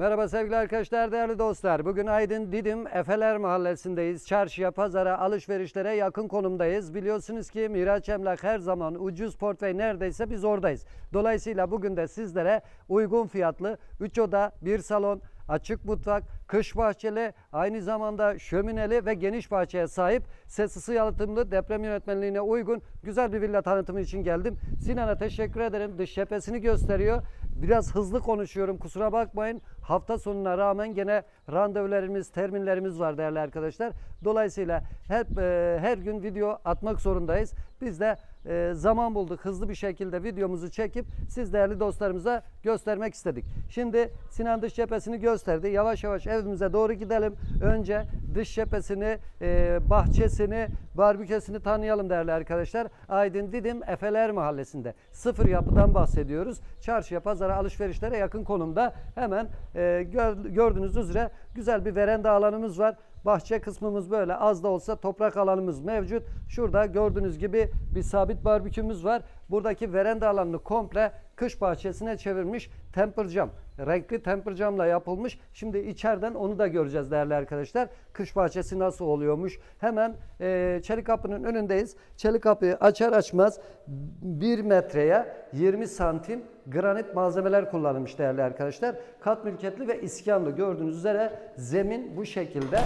Merhaba sevgili arkadaşlar, değerli dostlar. Bugün Aydın Didim Efeler Mahallesi'ndeyiz. Çarşıya, pazara, alışverişlere yakın konumdayız. Biliyorsunuz ki Miraç Emlak her zaman ucuz portföy neredeyse biz oradayız. Dolayısıyla bugün de sizlere uygun fiyatlı 3 oda, 1 salon, açık mutfak, kış bahçeli, aynı zamanda şömineli ve geniş bahçeye sahip ses ısı yalıtımlı deprem yönetmenliğine uygun güzel bir villa tanıtımı için geldim. Sinan'a teşekkür ederim. Dış cephesini gösteriyor. Biraz hızlı konuşuyorum kusura bakmayın. Hafta sonuna rağmen gene randevularımız, terminlerimiz var değerli arkadaşlar. Dolayısıyla hep e, her gün video atmak zorundayız. Biz de e, zaman bulduk hızlı bir şekilde videomuzu çekip siz değerli dostlarımıza göstermek istedik. Şimdi Sinan dış cephesini gösterdi. Yavaş yavaş evimize doğru gidelim. Önce dış cephesini, e, bahçesini, barbükesini tanıyalım değerli arkadaşlar. Aydın Didim Efeler Mahallesi'nde. Sıfır yapıdan bahsediyoruz. Çarşıya, pazara, alışverişlere yakın konumda. Hemen e, gör- gördüğünüz üzere güzel bir veranda alanımız var. Bahçe kısmımız böyle az da olsa toprak alanımız mevcut. Şurada gördüğünüz gibi bir sabit barbekümüz var. Buradaki veranda alanını komple kış bahçesine çevirmiş temper cam. Renkli temper camla yapılmış. Şimdi içeriden onu da göreceğiz değerli arkadaşlar. Kış bahçesi nasıl oluyormuş. Hemen e, çelik kapının önündeyiz. Çelik kapıyı açar açmaz 1 metreye 20 santim granit malzemeler kullanılmış değerli arkadaşlar. Kat mülkiyetli ve iskanlı gördüğünüz üzere zemin bu şekilde.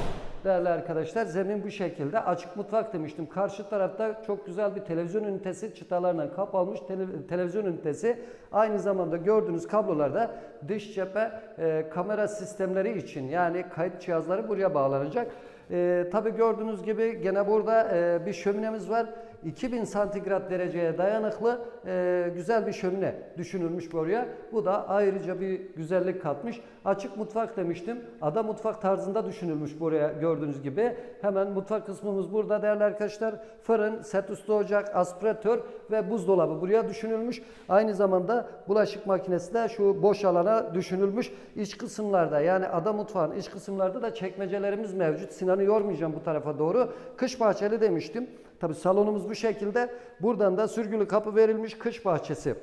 Değerli arkadaşlar zemin bu şekilde. Açık mutfak demiştim. Karşı tarafta çok güzel bir televizyon ünitesi çıtalarla kapalmış tele- televizyon ünitesi. Aynı zamanda gördüğünüz kablolarda dış cephe e, kamera sistemleri için yani kayıt cihazları buraya bağlanacak. E, Tabi gördüğünüz gibi gene burada e, bir şöminemiz var. 2000 santigrat dereceye dayanıklı e, güzel bir şömine düşünülmüş buraya. Bu da ayrıca bir güzellik katmış. Açık mutfak demiştim. Ada mutfak tarzında düşünülmüş buraya gördüğünüz gibi. Hemen mutfak kısmımız burada değerli arkadaşlar. Fırın, set üstü ocak, aspiratör ve buzdolabı buraya düşünülmüş. Aynı zamanda bulaşık makinesi de şu boş alana düşünülmüş. İç kısımlarda yani ada mutfağın iç kısımlarda da çekmecelerimiz mevcut. Sinan'ı yormayacağım bu tarafa doğru. Kış bahçeli demiştim. Tabi salonumuz bu şekilde. Buradan da sürgülü kapı verilmiş kış bahçesi.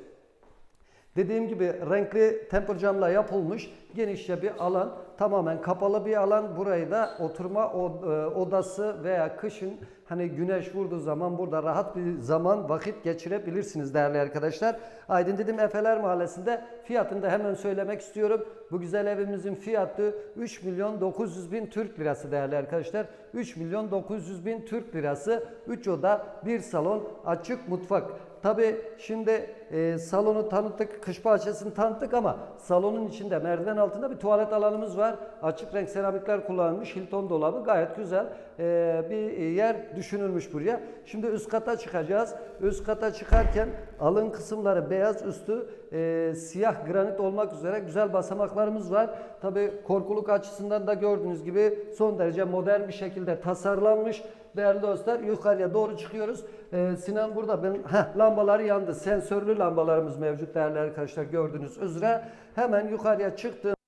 Dediğim gibi renkli temper camla yapılmış genişçe bir alan. Tamamen kapalı bir alan. Burayı da oturma e, odası veya kışın hani güneş vurduğu zaman burada rahat bir zaman vakit geçirebilirsiniz değerli arkadaşlar. Aydın dedim Efeler Mahallesi'nde fiyatını da hemen söylemek istiyorum. Bu güzel evimizin fiyatı 3 milyon 900 bin Türk lirası değerli arkadaşlar. 3 milyon 900 bin Türk lirası. 3 oda, 1 salon, açık mutfak. Tabi şimdi e, salonu tanıttık, kış bahçesini tanıttık ama salonun içinde merdiven altında bir tuvalet alanımız var. Açık renk seramikler kullanılmış, Hilton dolabı gayet güzel e, bir yer düşünülmüş buraya. Şimdi üst kata çıkacağız. Üst kata çıkarken alın kısımları beyaz üstü e, siyah granit olmak üzere güzel basamaklarımız var. Tabi korkuluk açısından da gördüğünüz gibi son derece modern bir şekilde tasarlanmış. Değerli dostlar yukarıya doğru çıkıyoruz. Ee, Sinan burada ben heh, lambaları yandı. Sensörlü lambalarımız mevcut değerli arkadaşlar gördüğünüz üzere. Hemen yukarıya çıktığımda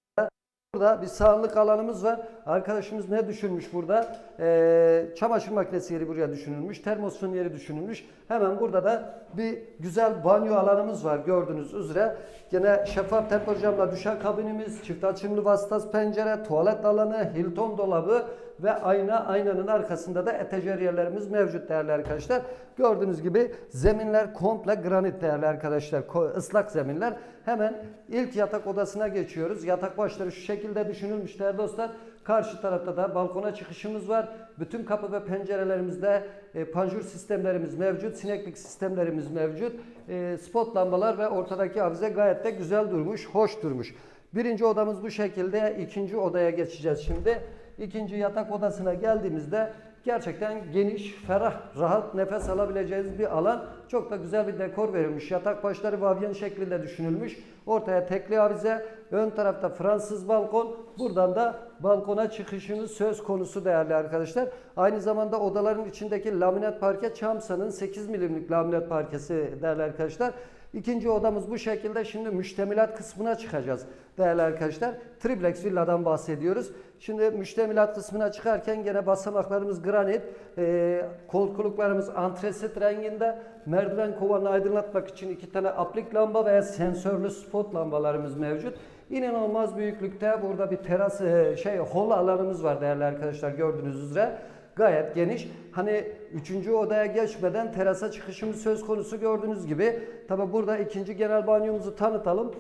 Burada bir sağlık alanımız var. Arkadaşımız ne düşünmüş burada? Ee, çamaşır makinesi yeri buraya düşünülmüş. Termosun yeri düşünülmüş. Hemen burada da bir güzel banyo alanımız var gördüğünüz üzere. Gene şeffaf temper camla düşen kabinimiz, çift açımlı vasıtası pencere, tuvalet alanı, Hilton dolabı ve ayna, aynanın arkasında da etejeriyerlerimiz mevcut değerli arkadaşlar. Gördüğünüz gibi zeminler komple granit değerli arkadaşlar. Islak zeminler. Hemen ilk yatak odasına geçiyoruz. Yatak başları şu şekilde düşünülmüş değerli dostlar. Karşı tarafta da balkona çıkışımız var. Bütün kapı ve pencerelerimizde e, panjur sistemlerimiz mevcut. Sineklik sistemlerimiz mevcut. E, spot lambalar ve ortadaki avize gayet de güzel durmuş, hoş durmuş. Birinci odamız bu şekilde. İkinci odaya geçeceğiz şimdi. İkinci yatak odasına geldiğimizde gerçekten geniş, ferah, rahat nefes alabileceğiniz bir alan. Çok da güzel bir dekor verilmiş. Yatak başları vavyen şeklinde düşünülmüş. Ortaya tekli avize, ön tarafta Fransız balkon. Buradan da balkona çıkışınız söz konusu değerli arkadaşlar. Aynı zamanda odaların içindeki laminat parke Çamsa'nın 8 milimlik laminat parkesi değerli arkadaşlar. İkinci odamız bu şekilde. Şimdi müştemilat kısmına çıkacağız değerli arkadaşlar. Triplex villadan bahsediyoruz. Şimdi müştemilat kısmına çıkarken gene basamaklarımız granit, e, korkuluklarımız antresit renginde, merdiven kovanını aydınlatmak için iki tane aplik lamba veya sensörlü spot lambalarımız mevcut. İnanılmaz büyüklükte burada bir teras e, şey hol alanımız var değerli arkadaşlar gördüğünüz üzere. Gayet geniş. Hani üçüncü odaya geçmeden terasa çıkışımız söz konusu gördüğünüz gibi. Tabi burada ikinci genel banyomuzu tanıtalım.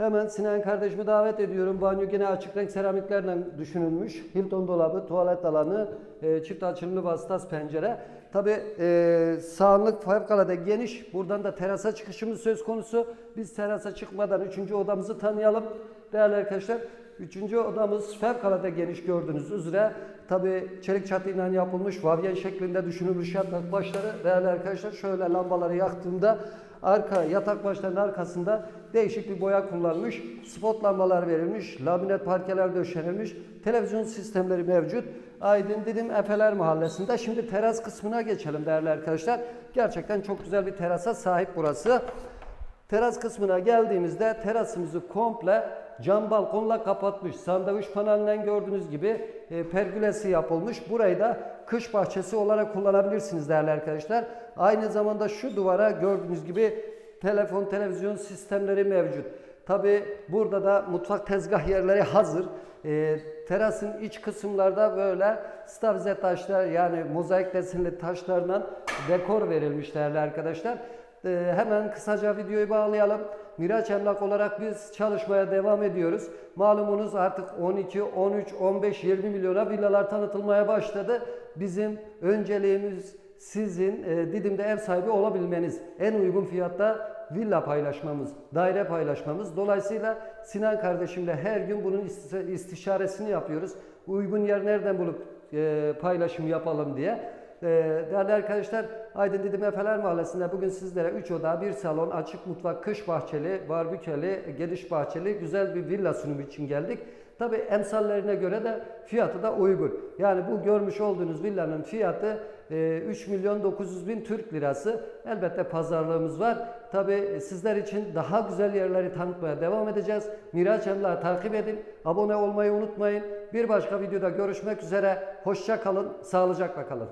Hemen Sinan kardeşimi davet ediyorum. Banyo yine açık renk seramiklerle düşünülmüş. Hilton dolabı, tuvalet alanı, e, çift açılımlı vasıtas pencere. Tabi e, sağlık fevkalade geniş. Buradan da terasa çıkışımız söz konusu. Biz terasa çıkmadan üçüncü odamızı tanıyalım. Değerli arkadaşlar, üçüncü odamız fevkalade geniş gördüğünüz üzere. Tabi çelik çatıyla yapılmış, vavyen şeklinde düşünülmüş yatak başları. Değerli arkadaşlar şöyle lambaları yaktığımda arka yatak başlarının arkasında değişik bir boya kullanmış. Spot lambalar verilmiş, laminat parkeler döşenilmiş, televizyon sistemleri mevcut. Aydın Didim Efeler Mahallesi'nde. Şimdi teras kısmına geçelim değerli arkadaşlar. Gerçekten çok güzel bir terasa sahip burası. Teras kısmına geldiğimizde terasımızı komple cam balkonla kapatmış. Sandviç panelinden gördüğünüz gibi e, pergülesi yapılmış. Burayı da kış bahçesi olarak kullanabilirsiniz değerli arkadaşlar. Aynı zamanda şu duvara gördüğünüz gibi telefon, televizyon sistemleri mevcut. Tabi burada da mutfak tezgah yerleri hazır. E, terasın iç kısımlarda böyle stavize taşlar yani mozaik desenli taşlarla dekor verilmiş değerli arkadaşlar. Ee, hemen kısaca videoyu bağlayalım. Miraç Emlak olarak biz çalışmaya devam ediyoruz. Malumunuz artık 12, 13, 15, 20 milyona villalar tanıtılmaya başladı. Bizim önceliğimiz sizin e, Didim'de ev sahibi olabilmeniz. En uygun fiyatta villa paylaşmamız, daire paylaşmamız. Dolayısıyla Sinan kardeşimle her gün bunun isti- istişaresini yapıyoruz. Uygun yer nereden bulup e, paylaşım yapalım diye. Ee, değerli arkadaşlar Aydın Didim Efeler Mahallesi'nde bugün sizlere 3 oda, 1 salon, açık mutfak, kış bahçeli, barbükeli, geniş bahçeli güzel bir villa sunumu için geldik. Tabi emsallerine göre de fiyatı da uygun. Yani bu görmüş olduğunuz villanın fiyatı e, 3 milyon 900 bin Türk lirası. Elbette pazarlığımız var. Tabi sizler için daha güzel yerleri tanıtmaya devam edeceğiz. Miraç Emlak'ı takip edin. Abone olmayı unutmayın. Bir başka videoda görüşmek üzere. Hoşça kalın, sağlıcakla kalın.